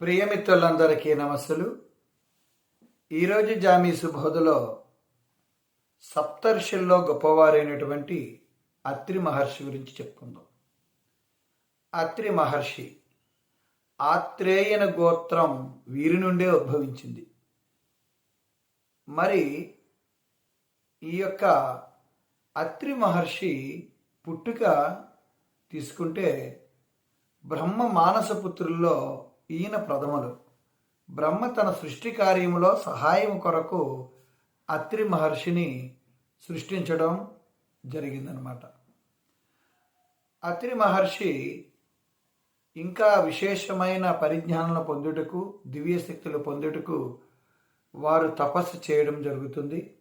ప్రియమిత్రులందరికీ నమస్సులు. ఈరోజు జామీ సుబోధలో సప్తర్షుల్లో గొప్పవారైనటువంటి అత్రి మహర్షి గురించి చెప్పుకుందాం. అత్రి మహర్షి ఆత్రేయన గోత్రం వీరి నుండే ఉద్భవించింది. మరి ఈ యొక్క అత్రి మహర్షి పుట్టుక తీసుకుంటే బ్రహ్మ మానసపుత్రుల్లో ఈయన ప్రథములు. బ్రహ్మ తన సృష్టి కార్యములో సహాయం కొరకు అత్రి మహర్షిని సృష్టించడం జరిగిందనమాట. అత్రి మహర్షి ఇంకా విశేషమైన పరిజ్ఞానం పొందుటకు దివ్య శక్తులు పొందుటకు వారు తపస్సు చేయడం జరుగుతుంది.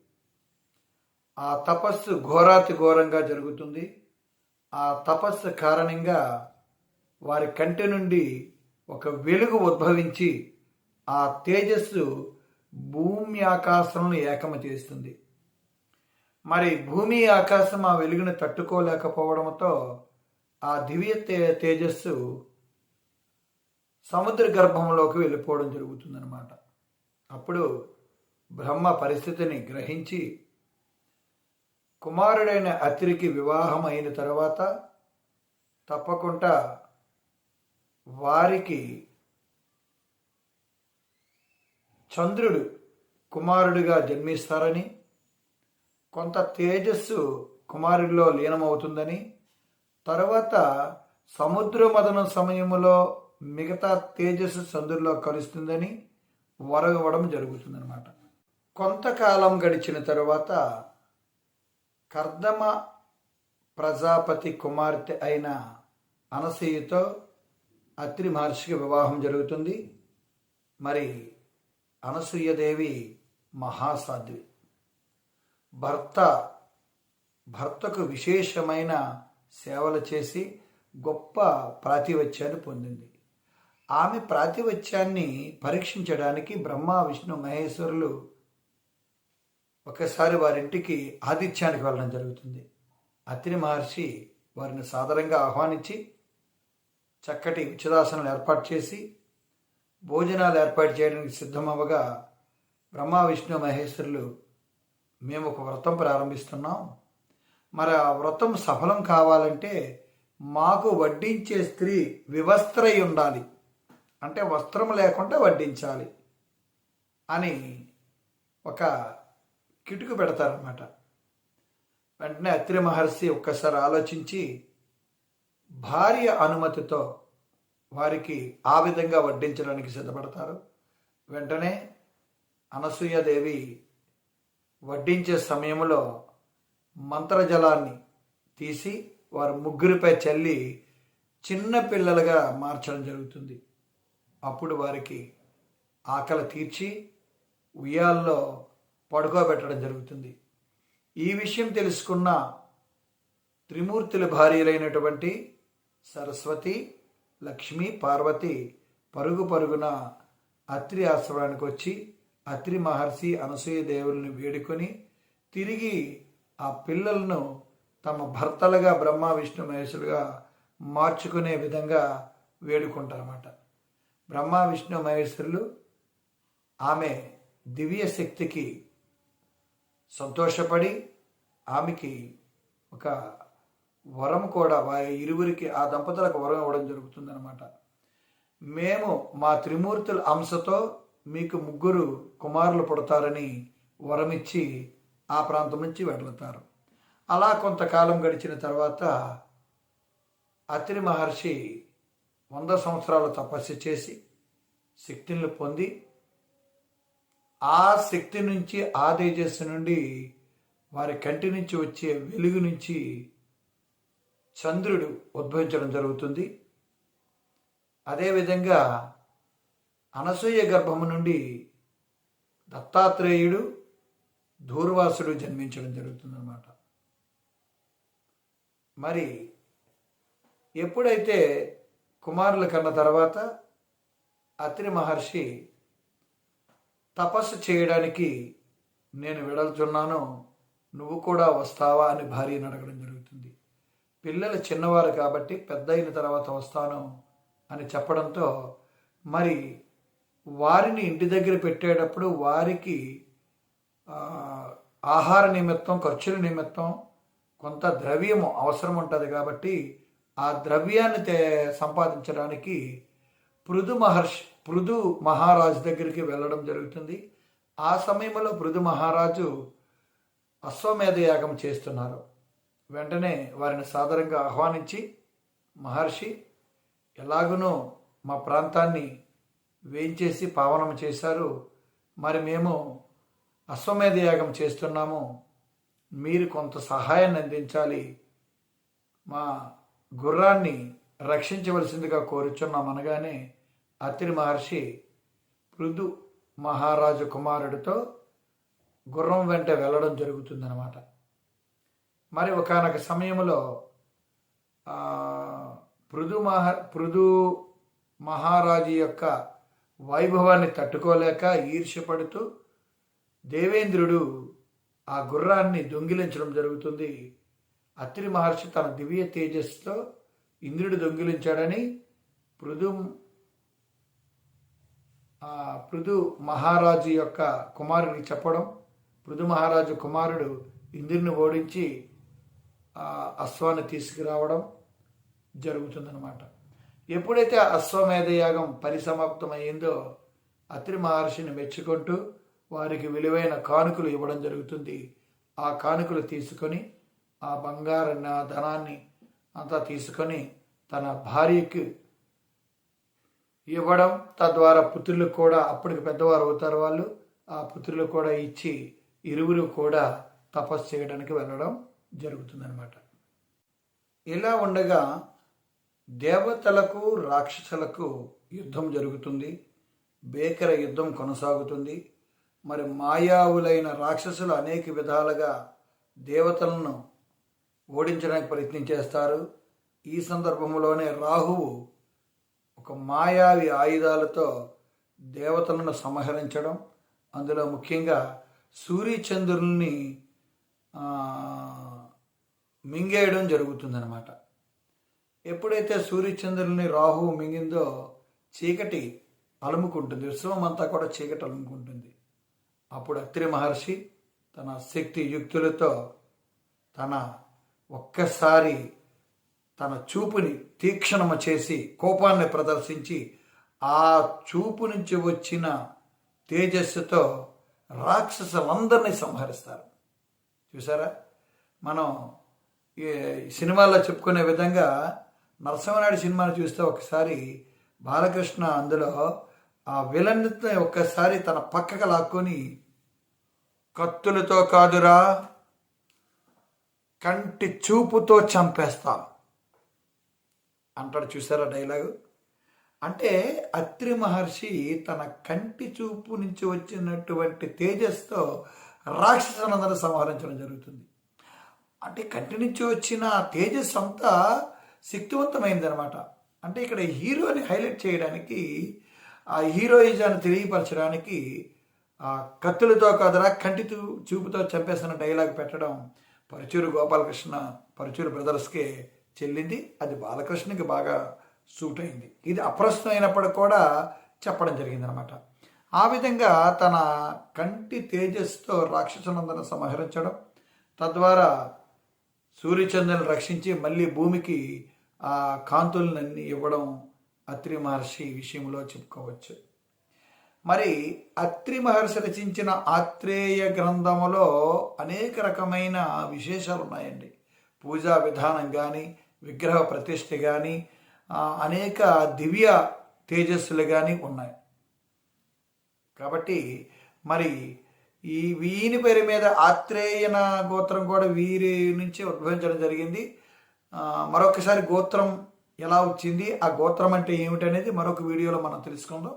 ఆ తపస్సు ఘోరాతి ఘోరంగా జరుగుతుంది. ఆ తపస్సు కారణంగా వారి కంటి నుండి ఒక వెలుగు ఉద్భవించి ఆ తేజస్సు భూమి ఆకాశంను ఏకమ చేస్తుంది. మరి భూమి ఆకాశం ఆ వెలుగును తట్టుకోలేకపోవడంతో ఆ దివ్య తే తేజస్సు సముద్ర గర్భంలోకి వెళ్ళిపోవడం జరుగుతుందన్నమాట. అప్పుడు బ్రహ్మ పరిస్థితిని గ్రహించి కుమారుడైన అతిరికి వివాహం అయిన తర్వాత తప్పకుండా వారికి చంద్రుడు కుమారుడిగా జన్మిస్తారని కొంత తేజస్సు కుమారుడిలో లీనమవుతుందని తర్వాత సముద్ర మదనం సమయంలో మిగతా తేజస్సు చంద్రుడిలో కలుస్తుందని వరగవడం జరుగుతుందన్నమాట. కొంతకాలం గడిచిన తరువాత కర్దమ ప్రజాపతి కుమార్తె అయిన అనసూయతో అత్రి మహర్షికి వివాహం జరుగుతుంది. మరి అనసూయదేవి మహాసాధ్వి. భర్త భర్తకు విశేషమైన సేవలు చేసి గొప్ప ప్రాతివత్యాన్ని పొందింది. ఆమె ప్రాతివత్యాన్ని పరీక్షించడానికి బ్రహ్మ విష్ణు మహేశ్వరులు ఒకసారి వారింటికి ఆతిథ్యానికి వెళ్ళడం జరుగుతుంది. అత్రి మహర్షి వారిని సాదరంగా ఆహ్వానించి చక్కటి ఉచితాసనాలు ఏర్పాటు చేసి భోజనాలు ఏర్పాటు చేయడానికి సిద్ధమవ్వగా బ్రహ్మ విష్ణు మహేశ్వరులు మేము ఒక వ్రతం ప్రారంభిస్తున్నాం. మరి ఆ వ్రతం సఫలం కావాలంటే మాకు వడ్డించే స్త్రీ వివస్త్రై ఉండాలి. అంటే వస్త్రం లేకుండా వడ్డించాలి అని ఒక కిటుకు పెడతారనమాట వెంటనే అత్రి మహర్షి ఒక్కసారి ఆలోచించి భార్య అనుమతితో వారికి ఆ విధంగా వడ్డించడానికి సిద్ధపడతారు. వెంటనే అనసూయదేవి వడ్డించే సమయంలో మంత్రజలాన్ని తీసి వారు ముగ్గురిపై చల్లి చిన్న పిల్లలుగా మార్చడం జరుగుతుంది. అప్పుడు వారికి ఆకలి తీర్చి ఉయ్యాల్లో పడుకోబెట్టడం జరుగుతుంది. ఈ విషయం తెలుసుకున్న త్రిమూర్తుల భార్యలైనటువంటి సరస్వతి లక్ష్మి పార్వతి పరుగు పరుగున అత్రి ఆశ్రమానికి వచ్చి అత్రి మహర్షి అనసూయ దేవుల్ని వేడుకొని తిరిగి ఆ పిల్లలను తమ భర్తలుగా బ్రహ్మ విష్ణు మహేశులుగా మార్చుకునే విధంగా వేడుకుంటారన్నమాట. బ్రహ్మ విష్ణు మహేశ్వరులు ఆమె దివ్య శక్తికి సంతోషపడి ఆమెకి ఒక వరం కూడా వారి ఇరువురికి ఆ దంపతులకు వరం ఇవ్వడం జరుగుతుందన్నమాట. మేము మా త్రిమూర్తుల అంశతో మీకు ముగ్గురు కుమారులు పుడతారని వరమిచ్చి ఆ ప్రాంతం నుంచి వెడలుతారు అలా కొంతకాలం గడిచిన తర్వాత అత్రి మహర్షి వంద సంవత్సరాలు తపస్సు చేసి శక్తిని పొంది ఆ శక్తి నుంచి ఆ తేజస్సు నుండి వారి కంటి నుంచి వచ్చే వెలుగు నుంచి చంద్రుడు ఉద్భవించడం జరుగుతుంది. అదేవిధంగా అనసూయ గర్భము నుండి దత్తాత్రేయుడు దూర్వాసుడు జన్మించడం జరుగుతుందన్నమాట. మరి ఎప్పుడైతే కుమారులు కన్న తర్వాత అత్రి మహర్షి తపస్సు చేయడానికి నేను వెడలుచున్నాను నువ్వు కూడా వస్తావా అని భార్యను అడగడం జరుగుతుంది. పిల్లలు చిన్నవారు కాబట్టి పెద్ద అయిన తర్వాత వస్తాను అని చెప్పడంతో మరి వారిని ఇంటి దగ్గర పెట్టేటప్పుడు వారికి ఆహార నిమిత్తం ఖర్చుల నిమిత్తం కొంత ద్రవ్యము అవసరం ఉంటుంది కాబట్టి ఆ ద్రవ్యాన్ని సంపాదించడానికి పృథు మహర్షి పృథు మహారాజు దగ్గరికి వెళ్ళడం జరుగుతుంది. ఆ సమయంలో పృథు మహారాజు అశ్వమేధ యాగం చేస్తున్నారు. వెంటనే వారిని సాదరంగా ఆహ్వానించి మహర్షి ఎలాగునో మా ప్రాంతాన్ని వేయించేసి పావనం చేశారు. మరి మేము అశ్వమేధ యాగం చేస్తున్నాము. మీరు కొంత సహాయాన్ని అందించాలి. మా గుర్రాన్ని రక్షించవలసిందిగా కోరుచున్నాం అనగానే అత్రి మహర్షి పృథు మహారాజు కుమారుడితో గుర్రం వెంట వెళ్ళడం జరుగుతుందన్నమాట. మరి ఒకనొక సమయంలో పృదు పృథు మహా పృథు మహారాజు యొక్క వైభవాన్ని తట్టుకోలేక ఈర్ష్యపడుతూ దేవేంద్రుడు ఆ గుర్రాన్ని దొంగిలించడం జరుగుతుంది. అత్రి మహర్షి తన దివ్య తేజస్సుతో ఇంద్రుడు దొంగిలించాడని పృథు పృథు మహారాజు యొక్క కుమారుడికి చెప్పడం పృథు మహారాజు కుమారుడు ఇంద్రుని ఓడించి అశ్వాన్ని తీసుకురావడం జరుగుతుందన్నమాట. ఎప్పుడైతే అశ్వమేధ యాగం పరిసమాప్తమైందో అత్రి మహర్షిని మెచ్చుకుంటూ వారికి విలువైన కానుకలు ఇవ్వడం జరుగుతుంది. ఆ కానుకలు తీసుకొని ఆ బంగారాన్ని నా- ధనాన్ని అంతా తీసుకొని తన భార్యకి ఇవ్వడం తద్వారా పుత్రులకు కూడా అప్పటికి పెద్దవారు అవుతారు వాళ్ళు ఆ పుత్రులకు కూడా ఇచ్చి ఇరువురు కూడా తపస్సు చేయడానికి వెళ్ళడం జరుగుతుందన్నమాట. ఇలా ఉండగా దేవతలకు రాక్షసులకు యుద్ధం జరుగుతుంది. భేకర యుద్ధం కొనసాగుతుంది. మరి మాయావులైన రాక్షసులు అనేక విధాలుగా దేవతలను ఓడించడానికి ప్రయత్నం చేస్తారు. ఈ సందర్భంలోనే రాహువు ఒక మాయావి ఆయుధాలతో దేవతలను సంహరించడం అందులో ముఖ్యంగా సూర్యచంద్రుల్ని మింగేయడం జరుగుతుందన్నమాట. ఎప్పుడైతే సూర్యచంద్రుల్ని రాహువు మింగిందో చీకటి అలుముకుంటుంది. విశ్వం అంతా కూడా చీకటి అలుముకుంటుంది. అప్పుడు అత్రి మహర్షి తన శక్తి యుక్తులతో తన ఒక్కసారి తన చూపుని తీక్షణమ చేసి కోపాన్ని ప్రదర్శించి ఆ చూపు నుంచి వచ్చిన తేజస్సుతో రాక్షసులందరినీ సంహరిస్తారు. చూసారా? మనం సినిమాల్లో చెప్పుకునే విధంగా నరసింహనాయుడు సినిమాను చూస్తే ఒకసారి బాలకృష్ణ అందులో ఆ విలన్నిత ఒక్కసారి తన పక్కకు లాక్కొని కత్తులతో కాదురా కంటి చూపుతో చంపేస్తా అంటాడు. చూసారా డైలాగు? అంటే అత్రి మహర్షి తన కంటి చూపు నుంచి వచ్చినటువంటి తేజస్తో రాక్షసులందరూ సంహరించడం జరుగుతుంది. అంటే కంటి నుంచి వచ్చిన తేజస్సు తేజస్ అంతా శక్తివంతమైంది అనమాట అంటే ఇక్కడ హీరోని హైలైట్ చేయడానికి ఆ హీరోయిజాన్ని తెలియపరచడానికి ఆ కత్తులతో కదరా కంటి చూపుతో చంపేసిన డైలాగ్ పెట్టడం పరుచూరు గోపాలకృష్ణ పరుచూరు బ్రదర్స్కే చెల్లింది. అది బాలకృష్ణకి బాగా సూట్ అయింది. ఇది అప్రస్తుతం అయినప్పటికి కూడా చెప్పడం జరిగిందనమాట ఆ విధంగా తన కంటి తేజస్తో రాక్షసులందరూ సంహరించడం తద్వారా సూర్యచంద్రులను రక్షించి మళ్ళీ భూమికి ఆ కాంతులనన్నీ ఇవ్వడం అత్రి మహర్షి విషయంలో చెప్పుకోవచ్చు. మరి అత్రి మహర్షి రచించిన ఆత్రేయ గ్రంథములో అనేక రకమైన విశేషాలు ఉన్నాయండి. పూజా విధానం కానీ విగ్రహ ప్రతిష్ఠ కానీ అనేక దివ్య తేజస్సులు కానీ ఉన్నాయి. కాబట్టి మరి ఈ వీని పేరు మీద ఆత్రేయన గోత్రం కూడా వీరి నుంచి ఉద్భవించడం జరిగింది. మరొకసారి గోత్రం ఎలా వచ్చింది? ఆ గోత్రం అంటే ఏమిటనేది మరొక వీడియోలో మనం తెలుసుకుందాం.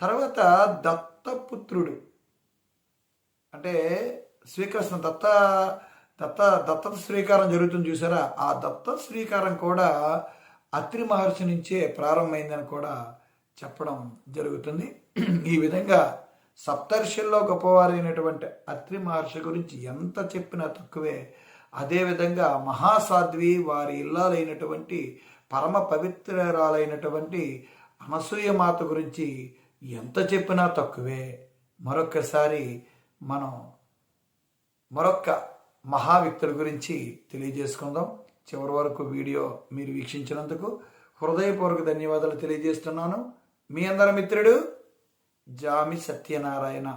తర్వాత దత్తపుత్రుడు. అంటే స్వీకరిస్తున్న దత్త దత్త దత్తత స్వీకారం జరుగుతుంది చూసారా? ఆ దత్త స్వీకారం కూడా అత్రి మహర్షి నుంచే ప్రారంభమైందని కూడా చెప్పడం జరుగుతుంది. ఈ విధంగా సప్తర్షుల్లో గొప్పవారైనటువంటి అత్రి మహర్షి గురించి ఎంత చెప్పినా తక్కువే. అదేవిధంగా మహాసాధ్వి వారి ఇల్లాలైనటువంటి పరమ పవిత్రరాలైనటువంటి అనసూయ మాత గురించి ఎంత చెప్పినా తక్కువే. మరొక్కసారి మనం మరొక్క మహావ్యక్తుల గురించి తెలియజేసుకుందాం. చివరి వరకు వీడియో మీరు వీక్షించినందుకు హృదయపూర్వక ధన్యవాదాలు తెలియజేస్తున్నాను. మీ అందరి మిత్రుడు జామి సత్యనారాయణ